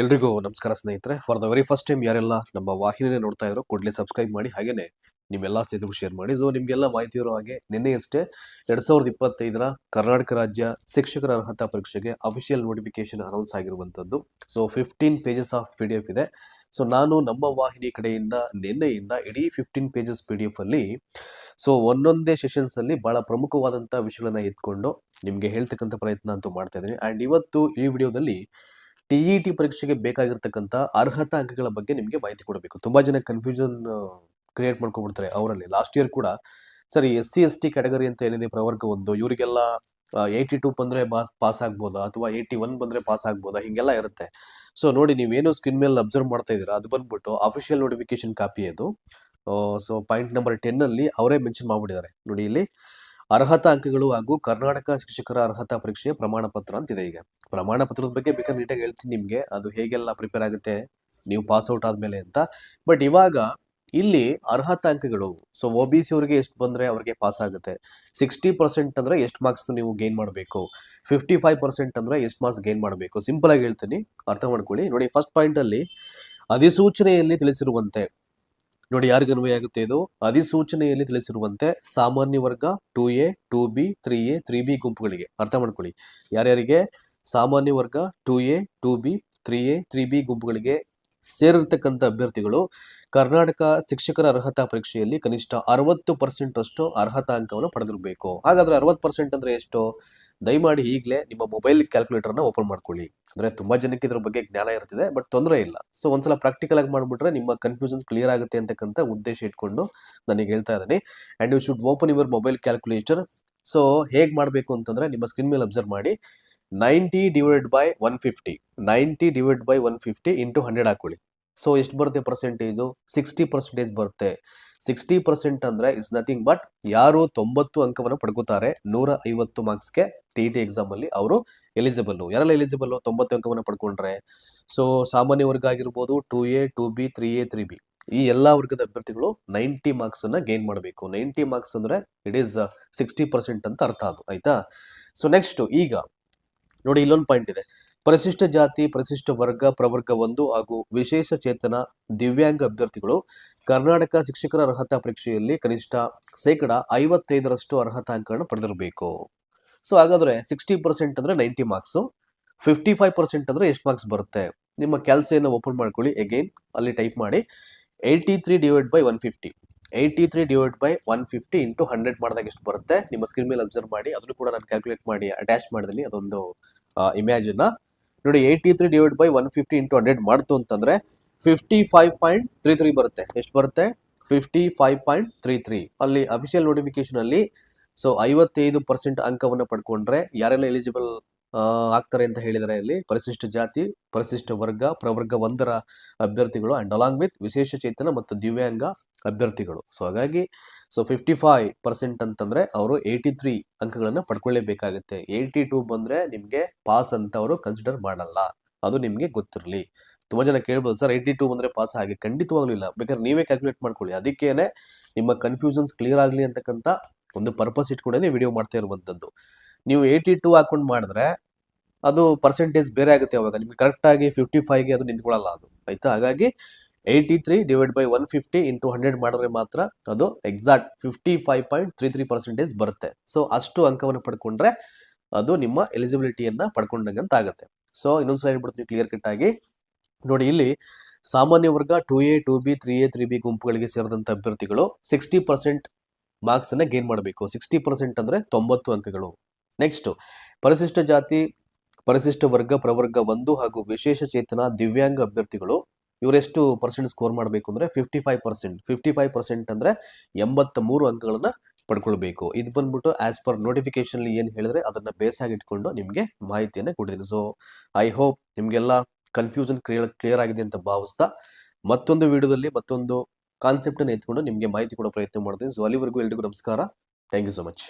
ಎಲ್ರಿಗೂ ನಮಸ್ಕಾರ ಸ್ನೇಹಿತರೆ. For the very first time ಯಾರೆಲ್ಲ ನಮ್ಮ ವಾಹಿನಿನೇ ನೋಡ್ತಾ ಇದ್ರು ಕೂಡಲೇ ಸಬ್ಸ್ಕ್ರೈಬ್ ಮಾಡಿ. ಹಾಗೇನೆ ನಿಮ್ಮೆಲ್ಲ ಸ್ನೇಹಿತರು ಶೇರ್ ಮಾಡಿ. ಸೊ ನಿಮ್ಗೆಲ್ಲ ಮಾಹಿತಿ ಇರೋ ಹಾಗೆ ನಿನ್ನೆಯಷ್ಟೇ ಎರಡ್ ಸಾವಿರದ ಇಪ್ಪತ್ತೈದರ ಕರ್ನಾಟಕ ರಾಜ್ಯ ಶಿಕ್ಷಕರ ಅರ್ಹತಾ ಪರೀಕ್ಷೆಗೆ ಅಫಿಷಿಯಲ್ ನೋಟಿಫಿಕೇಶನ್ ಅನೌನ್ಸ್ ಆಗಿರುವಂತದ್ದು so fifteen pages of P D F ಇದೆ. ಸೊ ನಾನು ನಮ್ಮ ವಾಹಿನಿ ಕಡೆಯಿಂದ, ನಿನ್ನೆಯಿಂದ ಇಡೀ fifteen pages P D F ಅಲ್ಲಿ ಸೊ ಒಂದೊಂದೇ ಸೆಷನ್ಸ್ ಅಲ್ಲಿ ಬಹಳ ಪ್ರಮುಖವಾದಂಥ ವಿಷಯಗಳನ್ನ ಎತ್ಕೊಂಡು ನಿಮಗೆ ಹೇಳ್ತಕ್ಕಂಥ ಪ್ರಯತ್ನ ಅಂತೂ ಮಾಡ್ತಾ ಇದ್ದೀನಿ. ಅಂಡ್ ಇವತ್ತು ಈ ವಿಡಿಯೋದಲ್ಲಿ ಟಿ ಇ ಟಿ ಪರೀಕ್ಷೆಗೆ ಬೇಕಾಗಿರ್ತಕ್ಕಂಥ ಅರ್ಹತಾ ಅಂಕಗಳ ಬಗ್ಗೆ ನಿಮಗೆ ಮಾಹಿತಿ ಕೊಡಬೇಕು. ತುಂಬಾ ಜನ ಕನ್ಫ್ಯೂಷನ್ ಕ್ರಿಯೇಟ್ ಮಾಡ್ಕೊಬಿಡ್ತಾರೆ ಅವರಲ್ಲಿ. ಲಾಸ್ಟ್ ಇಯರ್ ಕೂಡ ಸರಿ S C S T category ಅಂತ ಏನಿದೆ, ಪ್ರವರ್ಗ ಒಂದು. ಇವರಿಗೆಲ್ಲ ಏಯ್ಟಿ ಟೂ ಬಂದ್ರೆ ಪಾಸ್ ಆಗ್ಬೋದಾ? ಅಥವಾ ಏಯ್ಟಿ ಒನ್ ಬಂದ್ರೆ ಪಾಸ್ ಆಗ್ಬೋದಾ? ಹೀಗೆಲ್ಲ ಇರುತ್ತೆ. ಸೊ ನೋಡಿ, ನೀವೇನು ಸ್ಕ್ರೀನ್ ಮೇಲೆ ಅಬ್ಸರ್ವ್ ಮಾಡ್ತಾ ಇದ್ದೀರಾ, ಅದು ಬಂದ್ಬಿಟ್ಟು ಅಫಿಷಿಯಲ್ ನೋಟಿಫಿಕೇಶನ್ ಕಾಪಿ ಅದು. ಸೊ ಪಾಯಿಂಟ್ ನಂಬರ್ ಟೆನ್ ಅಲ್ಲಿ ಅವರೇ ಮೆನ್ಷನ್ ಮಾಡ್ಬಿಟ್ಟಿದ್ದಾರೆ. ನೋಡಿ, ಇಲ್ಲಿ ಅರ್ಹತಾ ಅಂಕಗಳು ಹಾಗೂ ಕರ್ನಾಟಕ ಶಿಕ್ಷಕರ ಅರ್ಹತಾ ಪರೀಕ್ಷೆಯ ಪ್ರಮಾಣ ಪತ್ರ ಅಂತಿದೆ ಈಗ. ಪ್ರಮಾಣ ಪತ್ರದ ಬಗ್ಗೆ ಬೇಕಾದ್ರೆ ನೀಟಾಗಿ ಹೇಳ್ತೀನಿ ನಿಮಗೆ. ಅದು ಹೇಗೆಲ್ಲ ಪ್ರಿಪೇರ್ ಆಗುತ್ತೆ, ನೀವು ಪಾಸ್ ಔಟ್ ಆದ್ಮೇಲೆ ಅಂತ. ಬಟ್ ಇವಾಗ ಇಲ್ಲಿ ಅರ್ಹತಾ ಅಂಕಗಳು ಸೊ ಒ ಬಿ ಸಿ ಅವರಿಗೆ ಎಷ್ಟು ಬಂದರೆ ಅವ್ರಿಗೆ ಪಾಸ್ ಆಗುತ್ತೆ. ಸಿಕ್ಸ್ಟಿ ಪರ್ಸೆಂಟ್ ಅಂದರೆ ಎಷ್ಟು ಮಾರ್ಕ್ಸ್ ನೀವು ಗೇನ್ ಮಾಡಬೇಕು. ಫಿಫ್ಟಿ ಫೈವ್ ಪರ್ಸೆಂಟ್ ಅಂದರೆ ಎಷ್ಟು ಮಾರ್ಕ್ಸ್ ಗೇನ್ ಮಾಡಬೇಕು. ಸಿಂಪಲ್ ಆಗಿ ಹೇಳ್ತೀನಿ, ಅರ್ಥ ಮಾಡ್ಕೊಳ್ಳಿ. ನೋಡಿ ಫಸ್ಟ್ ಪಾಯಿಂಟಲ್ಲಿ ಅಧಿಸೂಚನೆಯಲ್ಲಿ ತಿಳಿಸಿರುವಂತೆ, ನೋಡಿ ಯಾರಿಗೆ ಅನ್ವಯ ಆಗುತ್ತೆ ಇದು? ಅಧಿಸೂಚನೆಯಲ್ಲಿ ತಿಳಿಸಿರುವಂತೆ ಸಾಮಾನ್ಯ ವರ್ಗ two A two B three A three B ಗುಂಪುಗಳಿಗೆ. ಅರ್ಥ ಮಾಡ್ಕೊಳ್ಳಿ. ಯಾರ್ಯಾರಿಗೆ? ಸಾಮಾನ್ಯ ವರ್ಗ two A, two B, three A, three B ಗುಂಪುಗಳಿಗೆ ಸೇರಿರ್ತಕ್ಕಂಥ ಅಭ್ಯರ್ಥಿಗಳು ಕರ್ನಾಟಕ ಶಿಕ್ಷಕರ ಅರ್ಹತಾ ಪರೀಕ್ಷೆಯಲ್ಲಿ ಕನಿಷ್ಠ ಅರವತ್ತು ಪರ್ಸೆಂಟ್ ಅಷ್ಟು ಅರ್ಹತಾ ಅಂಕವನ್ನು ಪಡೆದಿರಬೇಕು. ಹಾಗಾದ್ರೆ ಅರವತ್ತು ಪರ್ಸೆಂಟ್ ಅಂದ್ರೆ ಎಷ್ಟು? ದಯಮಾಡಿ ಈಗಲೇ ನಿಮ್ಮ ಮೊಬೈಲ್ ಕ್ಯಾಲ್ಕುಲೇಟರ್ನ ಓಪನ್ ಮಾಡ್ಕೊಳ್ಳಿ. ಅಂದ್ರೆ ತುಂಬಾ ಜನಕ್ಕೆ ಇದ್ರ ಬಗ್ಗೆ ಜ್ಞಾನ ಇರ್ತಿದೆ, ಬಟ್ ತೊಂದರೆ ಇಲ್ಲ. ಸೊ ಒಂದ್ಸಲ ಪ್ರಾಕ್ಟಿಕಲ್ ಆಗಿ ಮಾಡ್ಬಿಟ್ರೆ ನಿಮ್ಮ ಕನ್ಫ್ಯೂಷನ್ ಕ್ಲಿಯರ್ ಆಗುತ್ತೆ ಅಂತಕ್ಕಂಥ ಉದ್ದೇಶ ಇಟ್ಕೊಂಡು ನನಗೆ ಹೇಳ್ತಾ ಇದ್ದೀನಿ. And you should open your mobile calculator so ಹೇಗೆ ಮಾಡಬೇಕು ಅಂತಂದ್ರೆ ನಿಮ್ಮ ಸ್ಕ್ರೀನ್ ಮೇಲೆ ಅಬ್ಸರ್ವ್ ಮಾಡಿ. Ninety divide by one fifty. Ninety divide by one fifty into hundred ಹಾಕೊಳ್ಳಿ. ಸೊ ಎಷ್ಟು ಬರುತ್ತೆ ಪರ್ಸೆಂಟೇಜು ಸಿಕ್ಸ್ಟಿ ಪರ್ಸೆಂಟೇಜ್ ಬರುತ್ತೆ. ಸಿಕ್ಸ್ಟಿ ಪರ್ಸೆಂಟ್ ಅಂದರೆ ಇಸ್ ನಥಿಂಗ್ ಬಟ್ ಯಾರು ತೊಂಬತ್ತು ಅಂಕವನ್ನು ಪಡ್ಕೋತಾರೆ, ನೂರ ಐವತ್ತು ಮಾರ್ಕ್ಸ್ಗೆ ಟಿ ಟಿ ಎಕ್ಸಾಮಲ್ಲಿ ಅವರು ಎಲಿಜಿಬಲ್ ಯಾರೆಲ್ಲ ಎಲಿಜಿಬಲ್ ತೊಂಬತ್ತು ಅಂಕವನ್ನು ಪಡ್ಕೊಂಡ್ರೆ. ಸೊ ಸಾಮಾನ್ಯ ವರ್ಗ ಆಗಿರ್ಬೋದು two A two B three A three B ಈ ಎಲ್ಲ ವರ್ಗದ ಅಭ್ಯರ್ಥಿಗಳು ನೈಂಟಿ ಮಾರ್ಕ್ಸ್ ಅನ್ನ ಗೇನ್ ಮಾಡಬೇಕು. ನೈಂಟಿ ಮಾರ್ಕ್ಸ್ ಅಂದ್ರೆ ಇಟ್ ಈಸ್ ಸಿಕ್ಸ್ಟಿ ಪರ್ಸೆಂಟ್ ಅಂತ ಅರ್ಥ ಅದು. ಆಯ್ತಾ? ಸೊ ನೆಕ್ಸ್ಟ್ ಈಗ ನೋಡಿ, ಇಲ್ಲೊಂದು ಪಾಯಿಂಟ್ ಇದೆ. ಪರಿಶಿಷ್ಟ ಜಾತಿ ಪರಿಶಿಷ್ಟ ವರ್ಗ, ಪ್ರವರ್ಗ ಒಂದು ಹಾಗೂ ವಿಶೇಷ ಚೇತನ, ದಿವ್ಯಾಂಗ ಅಭ್ಯರ್ಥಿಗಳು ಕರ್ನಾಟಕ ಶಿಕ್ಷಕರ ಅರ್ಹತಾ ಪರೀಕ್ಷೆಯಲ್ಲಿ ಕನಿಷ್ಠ ಶೇಕಡ ಐವತ್ತೈದರಷ್ಟು ಅರ್ಹತಾ ಅಂಕಗಳನ್ನು ಪಡೆದಿರಬೇಕು. ಸೊ ಹಾಗಾದ್ರೆ ಸಿಕ್ಸ್ಟಿ ಪರ್ಸೆಂಟ್ ಅಂದ್ರೆ ninety marks fifty five percent ಅಂದ್ರೆ ಎಷ್ಟು ಮಾರ್ಕ್ಸ್ ಬರುತ್ತೆ? ನಿಮ್ಮ ಕ್ಯಾಲ್ಸಿಯನ್ನು ಓಪನ್ ಮಾಡ್ಕೊಳ್ಳಿ. ಅಗೈನ್ ಅಲ್ಲಿ ಟೈಪ್ ಮಾಡಿ eighty three divide by one fifty eighty three divide by one fifty into hundred ಮಾಡಿದಾಗ ಎಷ್ಟು ಬರುತ್ತೆ? ನಿಮ್ಮ ಸ್ಕ್ರೀನ್ ಮೇಲೆ ಅಬ್ಸರ್ವ್ ಮಾಡಿ, ಅದನ್ನು ಕೂಡ ನಾನು ಕ್ಯಾಲ್ಕುಲೇಟ್ ಮಾಡಿ ಅಟ್ಯಾಚ್ ಮಾಡಿದ್ದೀನಿ. ಅದೊಂದು ಇಮ್ಯಾಜನ್ನ ನೋಡಿ eighty three divide by one fifty into hundred ಮಾಡ್ತು ಅಂತಂದ್ರೆ fifty five point three three ಬರುತ್ತೆ. ಎಷ್ಟು ಬರುತ್ತೆ? Fifty five point three three ಅಲ್ಲಿ ಅಫಿಷಿಯಲ್ ನೋಟಿಫಿಕೇಶನ್ ಅಲ್ಲಿ ಸೊ ಐವತ್ತೈದು ಪರ್ಸೆಂಟ್ ಅಂಕವನ್ನು ಪಡ್ಕೊಂಡ್ರೆ ಯಾರೆಲ್ಲ ಎಲಿಜಿಬಲ್ ಆಗ್ತಾರೆ ಅಂತ ಹೇಳಿದರೆ ಇಲ್ಲಿ ಪರಿಶಿಷ್ಟ ಜಾತಿ, ಪರಿಶಿಷ್ಟ ವರ್ಗ, ಪ್ರವರ್ಗ ಒಂದರ ಅಭ್ಯರ್ಥಿಗಳು ಅಂಡ್ ಅಲಾಂಗ್ ವಿತ್ ವಿಶೇಷ ಚೇತನ ಮತ್ತು ದಿವ್ಯಾಂಗ ಅಭ್ಯರ್ಥಿಗಳು. ಸೊ ಹಾಗಾಗಿ ಸೊ ಫಿಫ್ಟಿ ಫೈವ್ ಪರ್ಸೆಂಟ್ ಅಂತಂದ್ರೆ ಅವರು ಏಯ್ಟಿ ತ್ರೀ ಅಂಕಗಳನ್ನ ಪಡ್ಕೊಳ್ಳೇಬೇಕಾಗುತ್ತೆ. ಏಯ್ಟಿ ಟೂ ಬಂದ್ರೆ ನಿಮ್ಗೆ ಪಾಸ್ ಅಂತ ಅವರು ಕನ್ಸಿಡರ್ ಮಾಡಲ್ಲ. ಅದು ನಿಮ್ಗೆ ಗೊತ್ತಿರಲಿ. ತುಂಬಾ ಜನ ಕೇಳ್ಬೋದು, ಸರ್ ಏಯ್ಟಿ ಟೂ ಬಂದ್ರೆ ಪಾಸ್ ಆಗಿ ಖಂಡಿತವಾಗ್ಲೂ ಇಲ್ಲ. ಬೇಕಾದ್ರೆ ನೀವೇ ಕ್ಯಾಲ್ಕುಲೇಟ್ ಮಾಡ್ಕೊಳ್ಳಿ. ಅದಕ್ಕೇನೆ ನಿಮ್ಮ ಕನ್ಫ್ಯೂಷನ್ಸ್ ಕ್ಲಿಯರ್ ಆಗಲಿ ಅಂತಕ್ಕಂಥ ಒಂದು ಪರ್ಪಸ್ ಇಟ್ಕೊಂಡೇ ವಿಡಿಯೋ ಮಾಡ್ತಾ ಇರುವಂಥದ್ದು. ನೀವು ಏಯ್ಟಿ ಟೂ ಹಾಕೊಂಡು ಮಾಡಿದ್ರೆ ಅದು ಪರ್ಸೆಂಟೇಜ್ ಬೇರೆ ಆಗುತ್ತೆ ಅವಾಗ. ನಿಮ್ಗೆ ಕರೆಕ್ಟ್ ಆಗಿ ಫಿಫ್ಟಿ ಫೈವ್ಗೆ ಅದು ನಿಂತ್ಕೊಳ್ಳಲ್ಲ ಅದು. ಆಯ್ತಾ? ಹಾಗಾಗಿ eighty three divide by one fifty into hundred ಮಾಡಿದ್ರೆ ಮಾತ್ರ ಅದು exact fifty five point three three percentage ಬರುತ್ತೆ. ಸೊ ಅಷ್ಟು ಅಂಕವನ್ನು ಪಡ್ಕೊಂಡ್ರೆ ಅದು ನಿಮ್ಮ ಎಲಿಜಿಬಿಲಿಟಿಯನ್ನ ಪಡ್ಕೊಂಡಂಗೆ ಅಂತ ಆಗುತ್ತೆ ಸೊ ಇನ್ನೊಂದ್ಸಲ ಹೇಳ್ಬಿಡ್ತೀನಿ ಕ್ಲಿಯರ್ ಕಟ್ ಆಗಿ. ನೋಡಿ, ಇಲ್ಲಿ ಸಾಮಾನ್ಯ ವರ್ಗ two A two B three A three B ಗುಂಪುಗಳಿಗೆ ಸೇರಿದಂಥ ಅಭ್ಯರ್ಥಿಗಳು ಸಿಕ್ಸ್ಟಿ ಪರ್ಸೆಂಟ್ ಮಾರ್ಕ್ಸ್ ಅನ್ನ ಗೇನ್ ಮಾಡಬೇಕು. ಸಿಕ್ಸ್ಟಿ ಪರ್ಸೆಂಟ್ ಅಂದ್ರೆ ತೊಂಬತ್ತು ಅಂಕಗಳು. ನೆಕ್ಸ್ಟ್ ಪರಿಶಿಷ್ಟ ಜಾತಿ, ಪರಿಶಿಷ್ಟ ವರ್ಗ, ಪ್ರವರ್ಗ ಒಂದು ಹಾಗೂ ವಿಶೇಷ ಚೇತನ ದಿವ್ಯಾಂಗ ಅಭ್ಯರ್ಥಿಗಳು ಇವರೆಷ್ಟು ಪರ್ಸೆಂಟ್ ಸ್ಕೋರ್ ಮಾಡಬೇಕು ಅಂದರೆ fifty five percent fifty five percent ಅಂದರೆ ಎಂಬತ್ತ ಮೂರು ಅಂಕಗಳನ್ನು ಪಡ್ಕೊಳ್ಬೇಕು. ಇದು ಬಂದ್ಬಿಟ್ಟು ಆಸ್ ಪರ್ ನೋಟಿಫಿಕೇಶನ್ ಏನು ಹೇಳಿದ್ರೆ ಅದನ್ನ ಬೇಸ್ ಆಗಿ ಇಟ್ಕೊಂಡು ನಿಮಗೆ ಮಾಹಿತಿಯನ್ನು ಕೊಟ್ಟಿದ್ದೀನಿ ಸೊ ಐ ಹೋಪ್ ನಿಮಗೆಲ್ಲ ಕನ್ಫ್ಯೂಷನ್ ಕ್ಲಿಯರ್ ಕ್ಲಿಯರ್ ಆಗಿದೆ ಅಂತ ಭಾವಿಸ್ತಾ ಮತ್ತೊಂದು ವಿಡಿಯೋದಲ್ಲಿ ಮತ್ತೊಂದು ಕಾನ್ಸೆಪ್ಟನ್ನು ಎತ್ಕೊಂಡು ನಿಮಗೆ ಮಾಹಿತಿ ಕೊಡೋ ಪ್ರಯತ್ನ ಮಾಡ್ತೀನಿ. ಸೊ ಅಲ್ಲಿವರೆಗೂ ಎಲ್ರಿಗೂ ನಮಸ್ಕಾರ. Thank you so much